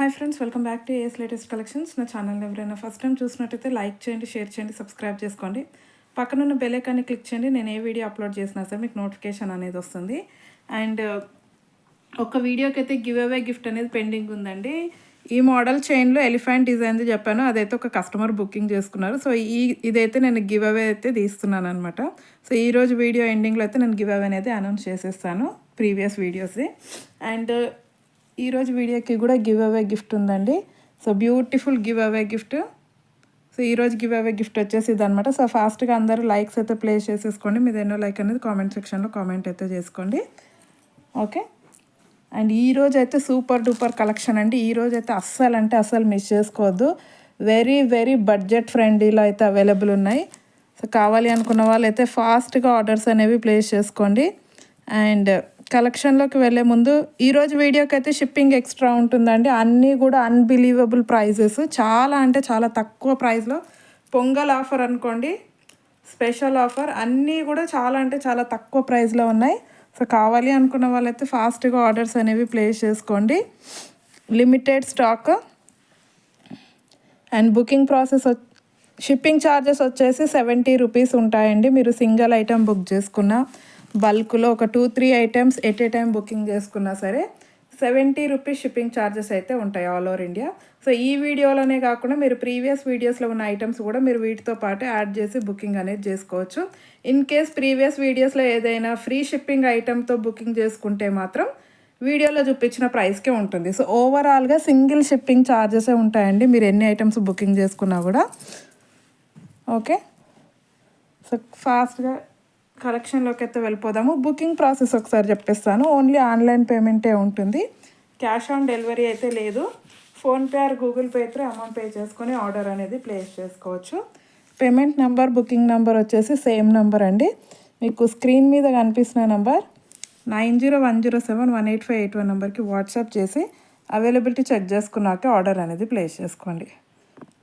Hi friends welcome back to ace latest collections నా channel ఎవరైనా first time చూసినట్టయితే like చేయండి షేర్ చేయండి సబ్స్క్రైబ్ చేసుకోండి. పక్కనున్న బెల్ ఐకాన్ని క్లిక్ చేయండి. నేను ఏ వీడియో అప్లోడ్ చేసినా సరే మీకు నోటిఫికేషన్ అనేది వస్తుంది. అండ్ uh, ఒక వీడియోకి అయితే గివ్ అవే గిఫ్ట్ అనేది పెండింగ్ ఉందండి. ఈ మోడల్ చైన్లో ఎలిఫెంట్ డిజైన్ది చెప్పాను. అదైతే ఒక కస్టమర్ బుకింగ్ చేసుకున్నారు. సో ఈ ఇదైతే నేను గివ్ అవే అయితే తీస్తున్నాను అనమాట సో ఈ రోజు వీడియో ఎండింగ్లో అయితే నేను గివ్ అవే అనేది అనౌన్స్ చేసేస్తాను ప్రీవియస్ వీడియోస్ది అండ్ ఈరోజు వీడియోకి కూడా గివ్ అవే గిఫ్ట్ ఉందండి. So beautiful give away gift. So ఈరోజు గివ్ అవే గిఫ్ట్ వచ్చేసి ఇదనమాట సో ఫాస్ట్గా అందరూ లైక్స్ అయితే ప్లేస్ చేసేసుకోండి. మీద ఎన్నో లైక్ అనేది కామెంట్ సెక్షన్లో కామెంట్ అయితే చేసుకోండి. ఓకే? అండ్ ఈ అయితే సూపర్ డూపర్ కలెక్షన్ అండి. ఈ రోజు అయితే అస్సలు అంటే అస్సలు మిస్ చేసుకోవద్దు. వెరీ వెరీ బడ్జెట్ ఫ్రెండ్లీలో అయితే అవైలబుల్ ఉన్నాయి. సో కావాలి అనుకున్న వాళ్ళు అయితే ఫాస్ట్గా ఆర్డర్స్ అనేవి ప్లేస్ చేసుకోండి. అండ్ కలెక్షన్లోకి వెళ్ళే ముందు ఈరోజు వీడియోకి అయితే షిప్పింగ్ ఎక్స్ట్రా ఉంటుందండి. అన్నీ కూడా అన్బిలీవబుల్ ప్రైజెస్. చాలా అంటే చాలా తక్కువ ప్రైస్లో పొంగల్ ఆఫర్ అనుకోండి స్పెషల్ ఆఫర్ అన్నీ కూడా చాలా అంటే చాలా తక్కువ ప్రైస్లో ఉన్నాయి. సో కావాలి అనుకున్న వాళ్ళైతే ఫాస్ట్గా ఆర్డర్స్ అనేవి ప్లేస్ చేసుకోండి. Limited stock. And booking process shipping charges వచ్చేసి సెవెంటీ రూపీస్ ఉంటాయండి. మీరు సింగిల్ ఐటెం బుక్ చేసుకున్న బల్క్లో ఒక two three items at a time booking చేసుకున్నా సరే సెవెంటీ రూపీస్ షిప్పింగ్ ఛార్జెస్ అయితే ఉంటాయి ఆల్ ఓవర్ ఇండియా. సో ఈ వీడియోలోనే కాకుండా మీరు ప్రీవియస్ వీడియోస్లో ఉన్న ఐటమ్స్ కూడా మీరు వీటితో పాటు యాడ్ చేసి బుకింగ్ అనేది చేసుకోవచ్చు. ఇన్ కేస్ ప్రీవియస్ వీడియోస్లో ఏదైనా ఫ్రీ షిప్పింగ్ ఐటెంతో బుకింగ్ చేసుకుంటే మాత్రం వీడియోలో చూపించిన ప్రైస్కే ఉంటుంది. సో ఓవరాల్గా సింగిల్ షిప్పింగ్ ఛార్జెసే ఉంటాయండి. మీరు ఎన్ని ఐటమ్స్ బుకింగ్ చేసుకున్నా కూడా. ఓకే? సో ఫాస్ట్గా కలెక్షన్లోకి అయితే వెళ్ళిపోదాము. బుకింగ్ ప్రాసెస్ ఒకసారి చెప్పేస్తాను. ఓన్లీ ఆన్లైన్ పేమెంటే ఉంటుంది. క్యాష్ ఆన్ డెలివరీ అయితే లేదు. ఫోన్పే ఆర్ గూగుల్ పే అయితే అమౌంట్ పే చేసుకొని ఆర్డర్ అనేది ప్లేస్ చేసుకోవచ్చు. పేమెంట్ నెంబర్ బుకింగ్ నెంబర్ వచ్చేసి సేమ్ నెంబర్ అండి. మీకు స్క్రీన్ మీద కనిపిస్తున్న number nine zero one zero seven one eight five eight one నెంబర్కి వాట్సాప్ చేసి అవైలబిలిటీ చెక్ చేసుకున్నాక ఆర్డర్ అనేది ప్లేస్ చేసుకోండి.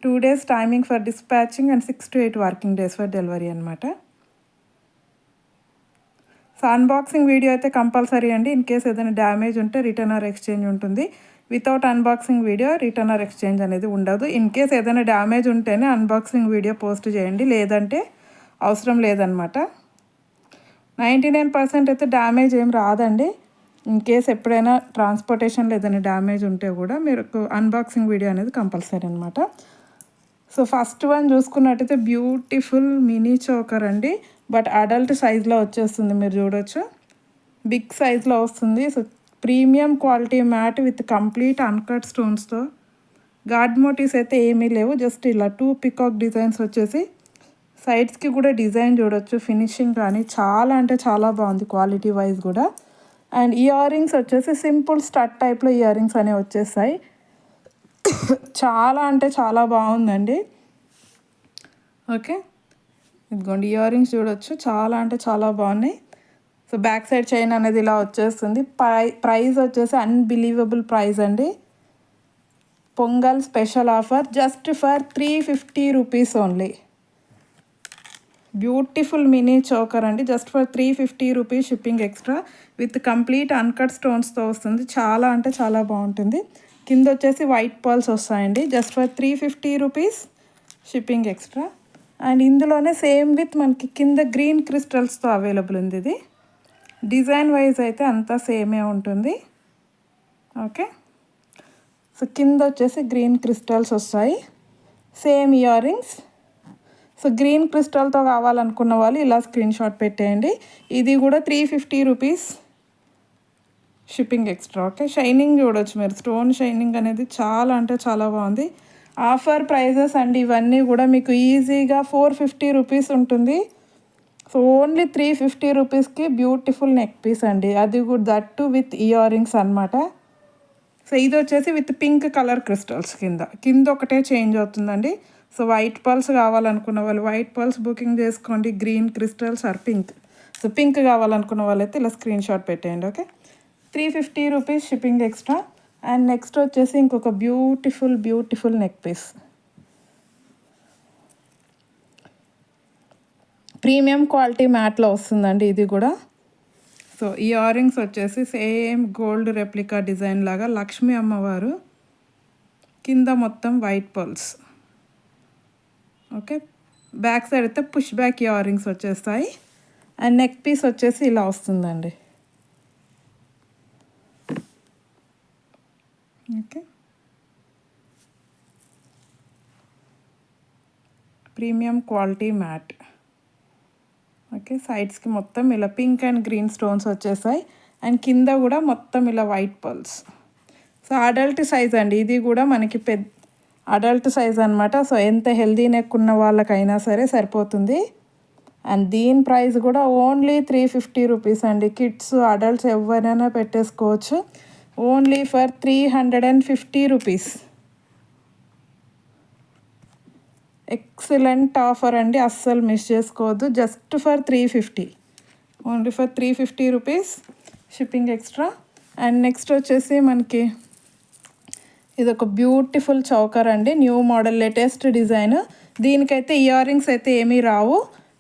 Two days timing for dispatching and six to eight working days for delivery అనమాట సో అన్బాక్సింగ్ వీడియో అయితే compulsory అండి. In case ఏదైనా damage ఉంటే రిటర్న్ ఆర్ ఎక్స్చేంజ్ ఉంటుంది. Without unboxing video return or exchange అనేది ఉండదు. ఇన్ కేస్ ఏదైనా damage ఉంటేనే అన్బాక్సింగ్ వీడియో పోస్ట్ చేయండి. లేదంటే అవసరం లేదనమాట నైంటీ నైన్ పర్సెంట్ అయితే డ్యామేజ్ ఏం రాదండి. ఇన్ కేస్ ఎప్పుడైనా ట్రాన్స్పోర్టేషన్లో ఏదైనా డ్యామేజ్ ఉంటే కూడా మీరు అన్బాక్సింగ్ వీడియో అనేది కంపల్సరీ అనమాట సో ఫస్ట్ వన్ చూసుకున్నట్టయితే బ్యూటిఫుల్ మినీ చోకర్ అండి. బట్ అడల్ట్ సైజ్లో వచ్చేస్తుంది మీరు చూడొచ్చు. బిగ్ సైజ్లో వస్తుంది. So premium quality matte with complete uncut స్టోన్స్తో. గాడ్ మోటీస్ అయితే ఏమీ లేవు. జస్ట్ ఇలా టూ పికాక్ డిజైన్స్ వచ్చేసి సైడ్స్కి కూడా డిజైన్ చూడొచ్చు. ఫినిషింగ్ కానీ చాలా అంటే చాలా బాగుంది క్వాలిటీ వైజ్ కూడా. అండ్ ఇయర్ రింగ్స్ వచ్చేసి సింపుల్ స్టట్ టైప్లో ఇయర్ రింగ్స్ అనేవి వచ్చేస్తాయి చాలా అంటే చాలా బాగుందండి. ఓకే. ఇదిగోండి ఇయర్ రింగ్స్ చూడొచ్చు. చాలా అంటే చాలా బాగున్నాయి. సో బ్యాక్ సైడ్ చైన్ అనేది ఇలా వచ్చేస్తుంది. ప్రై ప్రైస్ వచ్చేసి అన్బిలీవబుల్ ప్రైస్ అండి. Pongal special offer just for three fifty rupees only beautiful mini choker అండి. Just for three fifty rupees shipping extra with complete uncut స్టోన్స్తో వస్తుంది. చాలా అంటే చాలా బాగుంటుంది. కింద వచ్చేసి వైట్ పర్ల్స్ వస్తాయండి. Just for three fifty rupees shipping extra and ఇందులోనే సేమ్ విత్ మనకి కింద గ్రీన్ క్రిస్టల్స్తో అవైలబుల్ ఉంది ఇది. డిజైన్ వైజ్ అయితే అంతా సేమే ఉంటుంది. ఓకే సో కింద వచ్చేసి గ్రీన్ క్రిస్టల్స్ వస్తాయి. Same ear rings so green క్రిస్టల్తో కావాలనుకున్న వాళ్ళు ఇలా స్క్రీన్ షాట్ పెట్టేయండి. ఇది కూడా three fifty rupees shipping extra. Okay shining చూడొచ్చు మీరు. స్టోన్ షైనింగ్ అనేది చాలా అంటే చాలా బాగుంది. ఆఫర్ ప్రైజెస్ అండి ఇవన్నీ కూడా మీకు ఈజీగా ఫోర్ ఫిఫ్టీ రూపీస్ ఉంటుంది. సో ఓన్లీ త్రీ ఫిఫ్టీ రూపీస్కి బ్యూటిఫుల్ నెక్ పీస్ అండి. అది కూడా దట్టు విత్ ఇయర్ రింగ్స్ అనమాట సో ఇది వచ్చేసి విత్ పింక్ కలర్ క్రిస్టల్స్ కింద. కింద ఒకటే చేంజ్ అవుతుందండి. సో వైట్ పల్స్ కావాలనుకున్న వాళ్ళు వైట్ పల్స్ బుకింగ్ చేసుకోండి. Green crystals or pink so pink కావాలనుకున్న వాళ్ళైతే ఇలా స్క్రీన్ షాట్ పెట్టేయండి okay? Three fifty rupees shipping extra and next వచ్చేసి ఇంకొక beautiful beautiful neck piece premium quality మ్యాట్లో వస్తుందండి ఇది కూడా. సో ఈ ఇయర్ వచ్చేసి సేమ్ గోల్డ్ రెప్లికా డిజైన్ లాగా లక్ష్మీ అమ్మవారు కింద మొత్తం white pearls okay back side అయితే పుష్ బ్యాక్ ఇయరింగ్స్ వచ్చేస్తాయి. అండ్ నెక్ పీస్ వచ్చేసి ఇలా వస్తుందండి. Okay. Premium quality matte. Okay సైడ్స్కి మొత్తం ఇలా పింక్ అండ్ గ్రీన్ స్టోన్స్ వచ్చేసాయి. అండ్ కింద కూడా మొత్తం ఇలా white pearls. So adult size అండి. ఇది కూడా మనకి పెద్ద అడల్ట్ సైజ్ అనమాట సో ఎంత హెల్దీ నెక్ ఉన్న వాళ్ళకైనా సరే సరిపోతుంది. అండ్ దీని ప్రైస్ కూడా ఓన్లీ త్రీ ఫిఫ్టీ రూపీస్ అండి. కిడ్స్ అడల్ట్స్ ఎవరైనా పెట్టేసుకోవచ్చు. Only for three hundred and fifty rupees. Excellent offer అండి. అస్సలు మిస్ చేసుకోవద్దు. Just for three fifty only for three fifty rupees shipping extra and next వచ్చేసి మనకి ఇది ఒక బ్యూటిఫుల్ చౌకర్ అండి. న్యూ మోడల్ లేటెస్ట్ డిజైన్ దీనికైతే ఇయర్ రింగ్స్ అయితే ఏమీ రావు.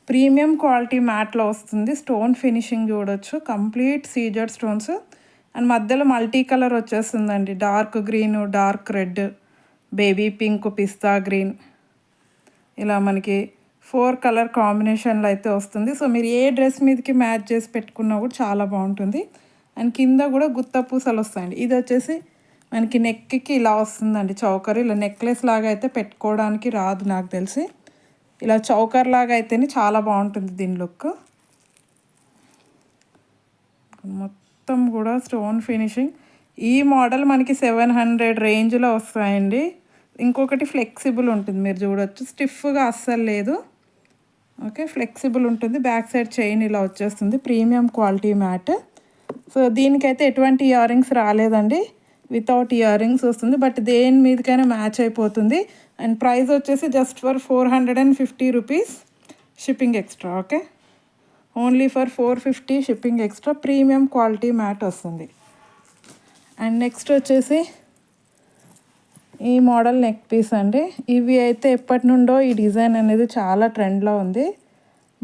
ప్రీమియం క్వాలిటీ మ్యాట్లో వస్తుంది. స్టోన్ ఫినిషింగ్ చూడొచ్చు. కంప్లీట్ సీజర్ స్టోన్స్ అండ్ మధ్యలో మల్టీ కలర్ వచ్చేస్తుందండి. Dark green dark red baby pink పిస్తా గ్రీన్. ఇలా మనకి ఫోర్ కలర్ కాంబినేషన్లో అయితే వస్తుంది. సో మీరు ఏ డ్రెస్ మీదకి మ్యాచ్ చేసి పెట్టుకున్నా కూడా చాలా బాగుంటుంది. అండ్ కింద కూడా గుత్త పూసలు వస్తాయండి. ఇది వచ్చేసి మనకి నెక్కి ఇలా వస్తుందండి చౌకర్ ఇలా నెక్లెస్ లాగా అయితే పెట్టుకోవడానికి రాదు నాకు తెలిసి. ఇలా చౌకర్ లాగా అయితేనే చాలా బాగుంటుంది దీని లుక్. మొత్తం మొత్తం కూడా స్టోన్ ఫినిషింగ్ ఈ మోడల్ మనకి సెవెన్ హండ్రెడ్ రేంజ్లో వస్తాయండి. ఇంకొకటి ఫ్లెక్సిబుల్ ఉంటుంది మీరు చూడొచ్చు. స్టిఫ్గా అస్సలు లేదు. ఓకే ఫ్లెక్సిబుల్ ఉంటుంది. బ్యాక్ సైడ్ చైన్ ఇలా వచ్చేస్తుంది. ప్రీమియం క్వాలిటీ మ్యాట్ సో దీనికైతే ఎటువంటి ఇయర్ రింగ్స్ రాలేదండి. వితౌట్ ఇయర్ రింగ్స్ వస్తుంది. బట్ దేని మీదకైనా మ్యాచ్ అయిపోతుంది. అండ్ ప్రైస్ వచ్చేసి just for four hundred and fifty rupees shipping extra okay only for four fifty shipping extra premium quality matte వస్తుంది. And next వచ్చేసి ఈ మోడల్ నెక్ పీస్ అండి. ఇవి అయితే ఎప్పటి నుండో ఈ డిజైన్ అనేది చాలా ట్రెండ్లో ఉంది.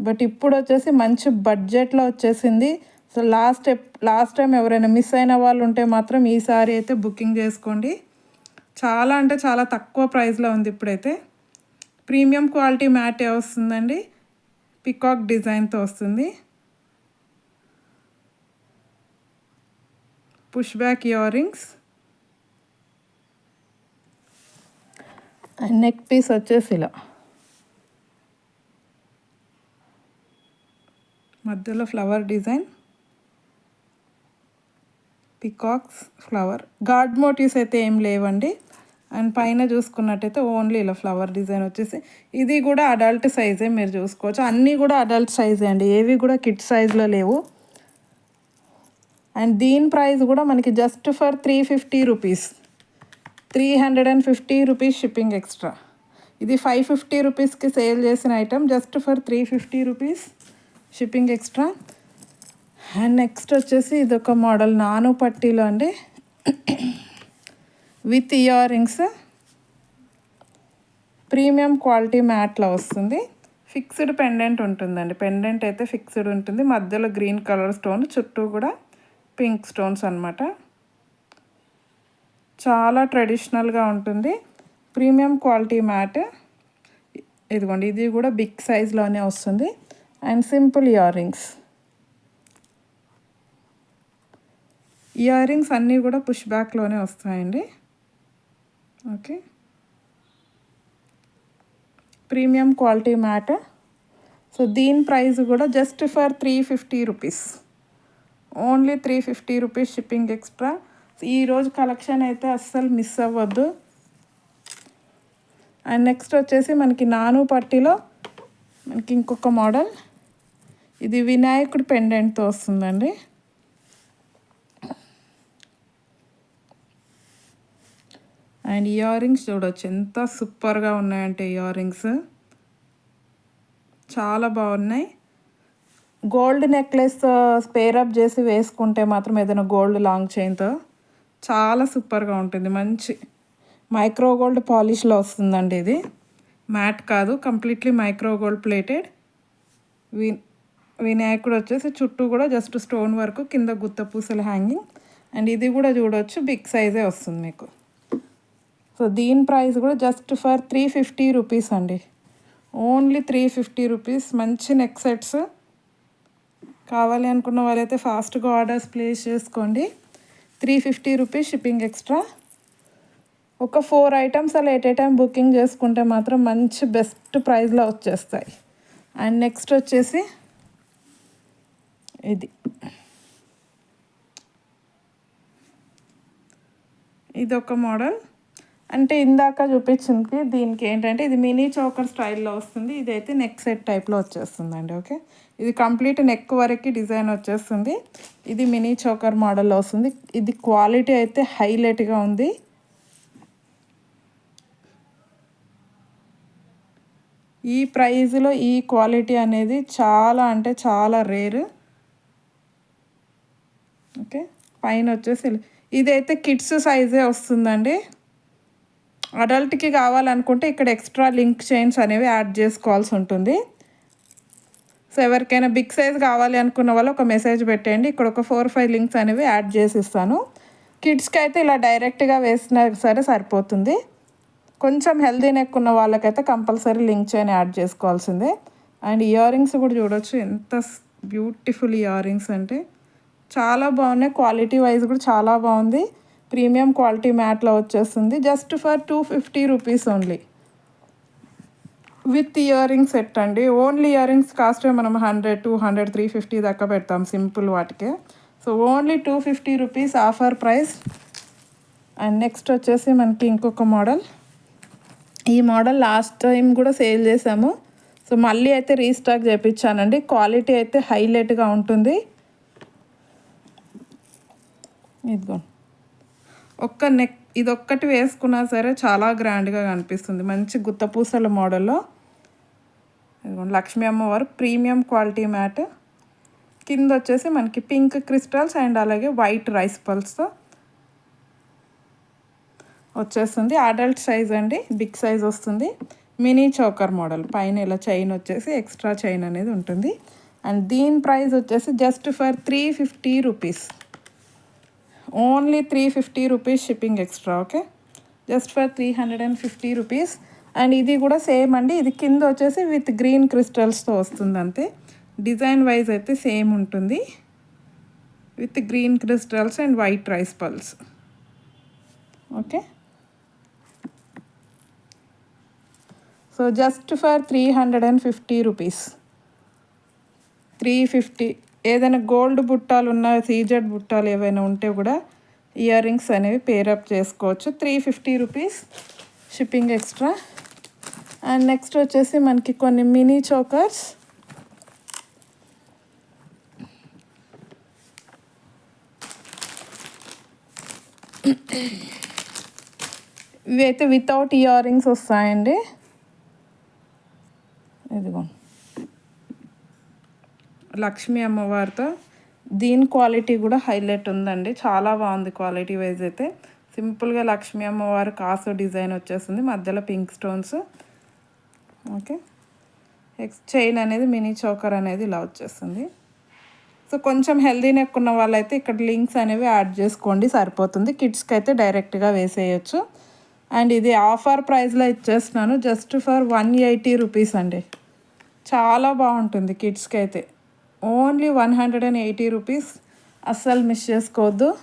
బట్ ఇప్పుడు వచ్చేసి మంచి బడ్జెట్లో వచ్చేసింది. సో లాస్ట్ లాస్ట్ టైం ఎవరైనా మిస్ అయిన వాళ్ళు ఉంటే మాత్రం ఈసారి అయితే బుకింగ్ చేసుకోండి. చాలా అంటే చాలా తక్కువ ప్రైస్లో ఉంది ఇప్పుడైతే. ప్రీమియం క్వాలిటీ మ్యాట్ వస్తుందండి. పికాక్ డిజైన్తో వస్తుంది. Push back ear rings and neck piece వచ్చేసి ఇలా. మధ్యలో flower design peacocks flower god motifs అయితే ఏం లేవండి. అండ్ పైన చూసుకున్నట్టయితే ఓన్లీ ఇలా ఫ్లవర్ డిజైన్ వచ్చేసి. ఇది కూడా అడల్ట్ సైజే మీరు చూసుకోవచ్చు. అన్నీ కూడా అడల్ట్ సైజే అండి. ఏవి కూడా కిడ్ సైజ్లో లేవు. అండ్ దీని ప్రైస్ కూడా మనకి just for three fifty rupees. Three hundred and fifty rupees shipping extra. ఇది ఫైవ్ ఫిఫ్టీ రూపీస్కి సేల్ చేసిన item. Just for three fifty rupees shipping extra. And next వచ్చేసి ఇది ఒక మోడల్. నాను పట్టీలో అండి. With ear rings premium quality మ్యాట్లో వస్తుంది. ఫిక్స్డ్ పెండెంట్ ఉంటుందండి. పెండెంట్ అయితే ఫిక్స్డ్ ఉంటుంది. మధ్యలో గ్రీన్ కలర్ స్టోన్ చుట్టూ కూడా పింక్ స్టోన్స్ అనమాట చాలా ట్రెడిషనల్గా ఉంటుంది. ప్రీమియం క్వాలిటీ మ్యాట్ ఇదిగోండి. ఇది కూడా బిగ్ సైజ్లోనే వస్తుంది. And simple earrings. Ear rings అన్నీ కూడా పుష్ బ్యాక్లోనే వస్తాయండి. Okay premium quality matte so దీని ప్రైస్ కూడా just for three fifty rupees only three fifty rupees shipping extra ఈరోజు కలెక్షన్ అయితే అస్సలు మిస్ అవ్వద్దు. అండ్ నెక్స్ట్ వచ్చేసి మనకి నాను పట్టిలో మనకి ఇంకొక మోడల్ ఇది వినాయకుడి పెండెంట్తో వస్తుందండి. అండ్ ఇయర్ రింగ్స్ చూడవచ్చు ఎంత సూపర్గా ఉన్నాయంటే ఇయర్ రింగ్స్ చాలా బాగున్నాయి. గోల్డ్ నెక్లెస్ స్పేరప్ చేసి వేసుకుంటే మాత్రం ఏదైనా గోల్డ్ లాంగ్ చైన్తో చాలా సూపర్గా ఉంటుంది. మంచి మైక్రో గోల్డ్ పాలిష్లో వస్తుందండి ఇది. మ్యాట్ కాదు కంప్లీట్లీ మైక్రో గోల్డ్ ప్లేటెడ్. వి వినాయకుడు వచ్చేసి చుట్టూ కూడా జస్ట్ స్టోన్ వరకు కింద గుత్త పూసలు హ్యాంగింగ్. అండ్ ఇది కూడా చూడవచ్చు బిగ్ సైజే వస్తుంది మీకు. సో దీని ప్రైస్ కూడా just for three fifty rupees అండి. ఓన్లీ త్రీ ఫిఫ్టీ రూపీస్ మంచి నెక్ సెట్స్ కావాలి అనుకున్న వాళ్ళైతే ఫాస్ట్గా ఆర్డర్స్ ప్లేస్ చేసుకోండి. Three fifty rupees shipping extra ఒక ఫోర్ ఐటమ్స్ అలా ఎట్ ఏ టైం బుకింగ్ చేసుకుంటే మాత్రం మంచి బెస్ట్ ప్రైస్లో వచ్చేస్తాయి. అండ్ నెక్స్ట్ వచ్చేసి ఇది. ఇది ఒక మోడల్ అంటే ఇందాక చూపించింది దీనికి ఏంటంటే ఇది మినీ చోకర్ స్టైల్లో వస్తుంది. ఇదైతే నెక్ సెట్ టైప్లో వచ్చేస్తుందండి ఓకే? ఇది కంప్లీట్ నెక్ వరకు డిజైన్ వచ్చేస్తుంది. ఇది మినీ చోకర్ మోడల్లో వస్తుంది. ఇది క్వాలిటీ అయితే హైలైట్గా ఉంది. ఈ ప్రైజ్లో ఈ క్వాలిటీ అనేది చాలా అంటే చాలా రేరు. ఓకే? పైన వచ్చేసి ఇదైతే కిడ్స్ సైజే వస్తుందండి. అడల్ట్కి కావాలనుకుంటే ఇక్కడ ఎక్స్ట్రా లింక్ చైన్స్ అనేవి యాడ్ చేసుకోవాల్సి ఉంటుంది. సో ఎవరికైనా బిగ్ సైజ్ కావాలి అనుకున్న వాళ్ళు ఒక మెసేజ్ పెట్టేయండి. ఇక్కడ ఒక ఫోర్ ఫైవ్ లింక్స్ అనేవి యాడ్ చేసి ఇస్తాను. కిడ్స్కి అయితే ఇలా డైరెక్ట్గా వేసినా సరే సరిపోతుంది. కొంచెం హెల్దీ నెక్ ఉన్న వాళ్ళకైతే కంపల్సరీ లింక్ చైన్ యాడ్ చేసుకోవాల్సిందే. అండ్ ఇయర్ రింగ్స్ కూడా చూడొచ్చు. ఎంత బ్యూటిఫుల్ ఇయర్ రింగ్స్ అంటే. చాలా బాగున్నాయి. క్వాలిటీ వైజ్ కూడా చాలా బాగుంది. ప్రీమియం క్వాలిటీ మ్యాట్లో వచ్చేస్తుంది. Just for two fifty rupees only. With earrings set అండి ఓన్లీ ఇయర్ రింగ్స్ కాస్టే మనం hundred two hundred three fifty దాకా పెడతాం సింపుల్ వాటికే. So only two fifty rupees offer price. And next వచ్చేసి మనకి ఇంకొక మోడల్. ఈ మోడల్ లాస్ట్ టైం కూడా సేల్ చేసాము. సో మళ్ళీ అయితే రీస్టాక్ చేయించానండి క్వాలిటీ అయితే హైలైట్గా ఉంటుంది. ఇదిగోండి. ఒక్క నెక్ ఇది ఒక్కటి వేసుకున్నా సరే చాలా గ్రాండ్గా కనిపిస్తుంది. మంచి గుత్తపూసల మోడల్లో. లక్ష్మీ అమ్మవారు ప్రీమియం క్వాలిటీ మ్యాట్. కింద వచ్చేసి మనకి పింక్ క్రిస్టల్స్ అండ్ అలాగే వైట్ రైస్ పల్స్తో వచ్చేస్తుంది. అడల్ట్ సైజ్ అండి బిగ్ సైజ్ వస్తుంది. Mini choker model. పైన ఇలా చైన్ వచ్చేసి ఎక్స్ట్రా చైన్ అనేది ఉంటుంది. అండ్ దీని ప్రైస్ వచ్చేసి just for three fifty rupees. Only three fifty rupees shipping extra okay? Just for three hundred and fifty rupees. And ఇది కూడా సేమ్ అండి. ఇది కింద వచ్చేసి విత్ గ్రీన్ క్రిస్టల్స్తో వస్తుంది అంతే. డిజైన్ వైజ్ అయితే సేమ్ ఉంటుంది. With green crystals and white rice pearls. Okay? So just for three hundred and fifty rupees. Three fifty ఏదైనా గోల్డ్ బుట్టాలు ఉన్న సీజెడ్ బుట్టాలు ఏవైనా ఉంటే కూడా ఇయర్ రింగ్స్ అనేవి పేరప్ చేసుకోవచ్చు. Three fifty rupees shipping extra. And next వచ్చేసి మనకి కొన్ని మినీ చోకర్స్. అయితే వితౌట్ ఇయర్ రింగ్స్ వస్తాయండి. ఇదిగో. లక్ష్మీ అమ్మవారితో. దీని క్వాలిటీ కూడా హైలైట్ ఉందండి. చాలా బాగుంది క్వాలిటీ వైజ్ అయితే. సింపుల్గా లక్ష్మీ అమ్మవారు కాసు డిజైన్ వచ్చేస్తుంది మధ్యలో పింక్ స్టోన్స్. ఓకే. ఎక్స్ చైన్ అనేది మినీ చోకర్ అనేది ఇలా వచ్చేస్తుంది సో కొంచెం హెల్దీ నెక్ ఉన్న వాళ్ళైతే ఇక్కడ లింక్స్ అనేవి యాడ్ చేసుకోండి. సరిపోతుంది. కిడ్స్కి అయితే డైరెక్ట్గా వేసేయచ్చు. అండ్ ఇది ఆఫర్ ప్రైస్లో ఇచ్చేస్తున్నాను. Just for one eighty rupees అండి. చాలా బాగుంటుంది కిడ్స్కి అయితే only one hundred and eighty rupees. అస్సలు మిస్ చేసుకోవద్దు.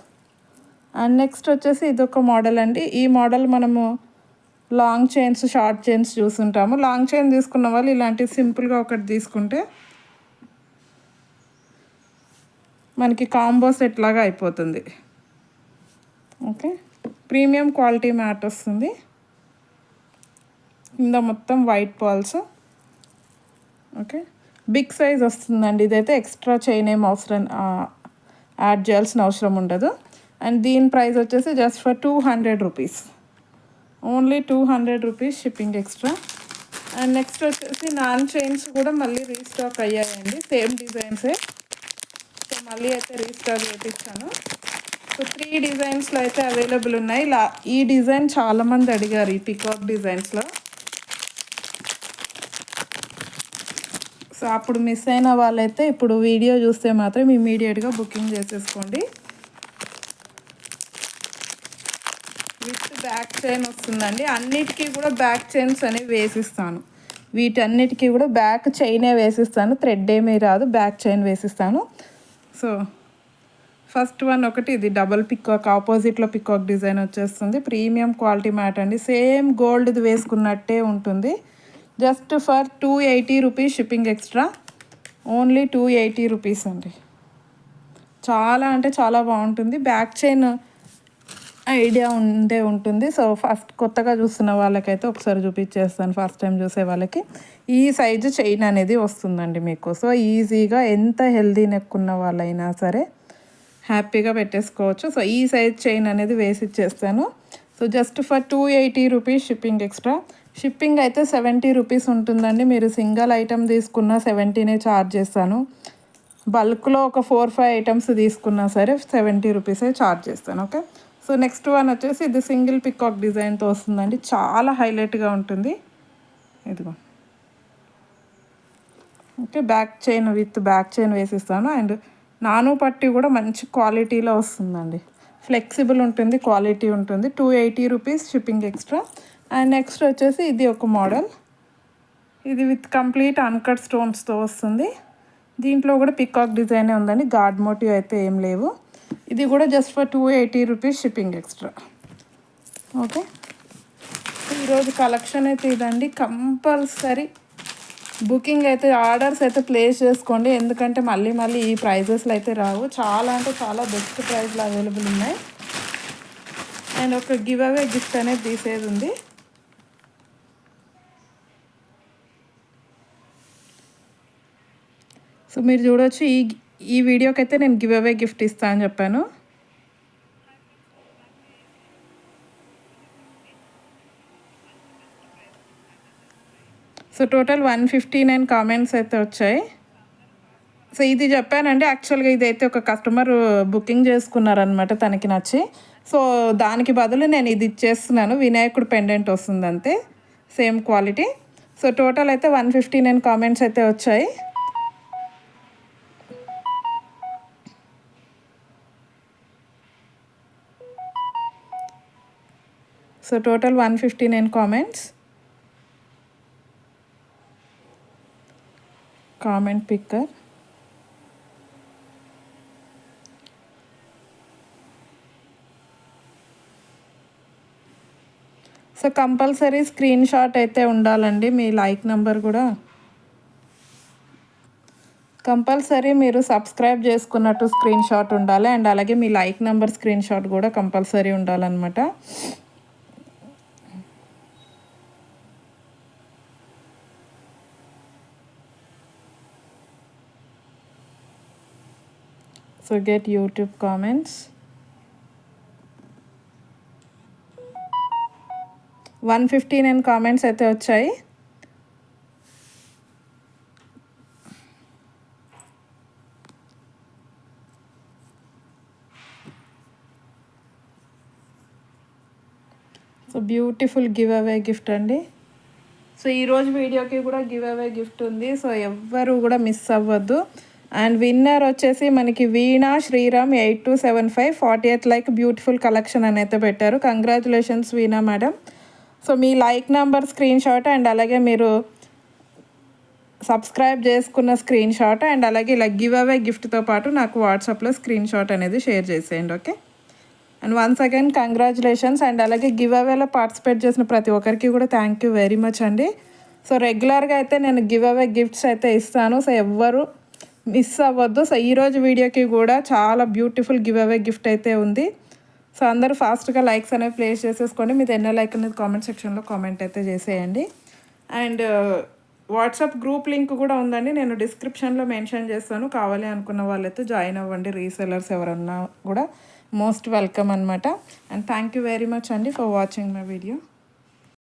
అండ్ నెక్స్ట్ వచ్చేసి ఇదొక మోడల్ అండి. ఈ మోడల్ మనము లాంగ్ చైన్స్ షార్ట్ చైన్స్ చూసుంటాము. లాంగ్ చైన్ తీసుకున్న వాళ్ళు ఇలాంటి సింపుల్గా ఒకటి తీసుకుంటే మనకి కాంబో సెట్ లాగా అయిపోతుంది. ఓకే? ప్రీమియం క్వాలిటీ మ్యాట్ వస్తుంది. కింద మొత్తం white pearls. Okay? Big size వస్తుందండి. ఇదైతే ఎక్స్ట్రా చైన్ ఏం అవసరం యాడ్ చేయాల్సిన అవసరం ఉండదు. అండ్ దీని ప్రైస్ వచ్చేసి just for two hundred rupees. Only two hundred rupees shipping extra. And next వచ్చేసి నాన్ చైన్స్ కూడా మళ్ళీ రీస్టాక్ అయ్యాయండి. సేమ్ డిజైన్సే. సో మళ్ళీ అయితే రీస్టాక్ చేయించాను సో త్రీ డిజైన్స్లో అయితే అవైలబుల్ ఉన్నాయి. లా ఈ డిజైన్ చాలామంది అడిగారు ఈ పికాక్ డిజైన్స్లో. సో అప్పుడు మిస్ అయిన వాళ్ళైతే ఇప్పుడు వీడియో చూస్తే మాత్రం ఇమీడియట్గా బుకింగ్ చేసేసుకోండి. విత్ బ్యాక్ చైన్ వస్తుందండి. అన్నిటికీ కూడా బ్యాక్ చైన్స్ అనేవి వేసిస్తాను. వీటన్నిటికీ కూడా బ్యాక్ చైనే వేసిస్తాను. థ్రెడ్ ఏమీ రాదు. బ్యాక్ చైన్ వేసిస్తాను. సో ఫస్ట్ వన్ ఒకటి ఇది డబల్ పికాక్ ఆపోజిట్లో పికాక్ డిజైన్ వచ్చేస్తుంది. ప్రీమియం క్వాలిటీ మ్యాట్ అండి. సేమ్ గోల్డ్ది వేసుకున్నట్టే ఉంటుంది. Just for two eighty rupees shipping extra. Only two eighty rupees అండి. చాలా అంటే చాలా బాగుంటుంది. బ్యాక్ చైన్ ఐడియా ఉండే ఉంటుంది. సో ఫస్ట్ కొత్తగా చూస్తున్న వాళ్ళకైతే ఒకసారి చూపించేస్తాను. ఫస్ట్ టైం చూసే వాళ్ళకి. ఈ సైజు చైన్ అనేది వస్తుందండి మీకు. సో ఈజీగా ఎంత హెల్దీ నెక్ ఉన్న వాళ్ళైనా సరే హ్యాపీగా పెట్టేసుకోవచ్చు. సో ఈ సైజ్ చైన్ అనేది వేసి ఇచ్చేస్తాను. So just for two eighty rupees shipping extra. Shipping అయితే సెవెంటీ రూపీస్ ఉంటుందండి. మీరు సింగిల్ ఐటమ్ తీసుకున్న సెవెంటీనే ఛార్జ్ చేస్తాను. బల్క్లో ఒక ఫోర్ ఫైవ్ ఐటమ్స్ తీసుకున్నా సరే సెవెంటీ రూపీసే ఛార్జ్ చేస్తాను ఓకే సో నెక్స్ట్ వన్ వచ్చేసి ఇది సింగిల్ పికాక్ డిజైన్తో వస్తుందండి. చాలా హైలైట్గా ఉంటుంది. ఇదిగో. Okay back chain with back chain వేసిస్తాను. And నాను పట్టి కూడా మంచి క్వాలిటీలో వస్తుందండి. ఫ్లెక్సిబుల్ ఉంటుంది క్వాలిటీ ఉంటుంది. Two eighty rupees shipping extra and next వచ్చేసి ఇది ఒక మోడల్. ఇది విత్ కంప్లీట్ అన్కట్ స్టోన్స్తో వస్తుంది. దీంట్లో కూడా పికాక్ డిజైనే ఉందండి. గాడ్ మోటివ్ అయితే ఏం లేవు. ఇది కూడా just for two eighty rupees shipping extra okay ఈరోజు కలెక్షన్ అయితే ఇదండి. కంపల్సరీ బుకింగ్ అయితే ఆర్డర్స్ అయితే ప్లేస్ చేసుకోండి. ఎందుకంటే మళ్ళీ మళ్ళీ ఈ ప్రైజెస్లో అయితే రావు. చాలా అంటే చాలా బెస్ట్ ప్రైజ్లు అవైలబుల్ ఉన్నాయి. అండ్ ఒక గివ్ అవే గిఫ్ట్ అనేది తీసేది ఉంది. సో మీరు చూడవచ్చు ఈ ఈ వీడియోకి అయితే నేను గివ్ అవే గిఫ్ట్ ఇస్తా అని చెప్పాను. So total one fifty nine comments అయితే వచ్చాయి. సో ఇది చెప్పానండి యాక్చువల్గా ఇదైతే ఒక కస్టమర్ బుకింగ్ చేసుకున్నారనమాట తనకి నచ్చి. సో దానికి బదులు నేను ఇది ఇచ్చేస్తున్నాను వినాయకుడు పెండెంట్ వస్తుంది అంతే సేమ్ క్వాలిటీ. సో టోటల్ అయితే వన్ ఫిఫ్టీ నైన్ కామెంట్స్ అయితే వచ్చాయి. So total one fifty nine comments comment picker so compulsory screenshot అయితే ఉండాలండి. మీ లైక్ నెంబర్ కూడా. కంపల్సరీ మీరు సబ్స్క్రైబ్ చేసుకున్నట్టు స్క్రీన్ షాట్ ఉండాలి. అండ్ అలాగే మీ లైక్ నెంబర్ స్క్రీన్ షాట్ కూడా కంపల్సరీ ఉండాలన్నమాట. So get YouTube comments one fifty nine comments అయితే వచ్చాయి. So beautiful give away gift అండి సో ఈరోజు వీడియోకి కూడా గివ్ అవే గిఫ్ట్ ఉంది. సో ఎవ్వరు కూడా మిస్ అవ్వద్దు. అండ్ విన్నర్ వచ్చేసి మనకి Veena Sriram eight two seven five. Forty eighth like beautiful collection అని అయితే పెట్టారు. Congratulations Veena madam. సో మీ like number screenshot and అలాగే మీరు సబ్స్క్రైబ్ చేసుకున్న స్క్రీన్ షాట్ అండ్ అలాగే ఇలా గివ్ అవే గిఫ్ట్తో పాటు నాకు వాట్సాప్లో స్క్రీన్ షాట్ అనేది షేర్ చేసేయండి okay? And once again congratulations and అలాగే గివ్ అవేలో పార్టిసిపేట్ చేసిన ప్రతి ఒక్కరికి కూడా థ్యాంక్ యూ వెరీ మచ్ అండి. సో రెగ్యులర్గా అయితే నేను గివ్ అవే గిఫ్ట్స్ అయితే ఇస్తాను. సో ఎవ్వరు మిస్ అవ్వద్దు. సో ఈరోజు వీడియోకి కూడా చాలా బ్యూటిఫుల్ గివ్ అవే గిఫ్ట్ అయితే ఉంది. సో అందరూ ఫాస్ట్గా లైక్స్ అనేవి ప్లేస్ చేసేసుకోండి. మీద ఎన్నో లైక్ అనేది కామెంట్ సెక్షన్లో కామెంట్ అయితే చేసేయండి. అండ్ వాట్సాప్ గ్రూప్ లింక్ కూడా ఉందండి. నేను డిస్క్రిప్షన్లో మెన్షన్ చేస్తాను. కావాలి అనుకున్న వాళ్ళైతే జాయిన్ అవ్వండి. రీసెలర్స్ ఎవరన్నా కూడా మోస్ట్ వెల్కమ్ అనమాట and thank you very much అండి ఫర్ వాచింగ్ మై వీడియో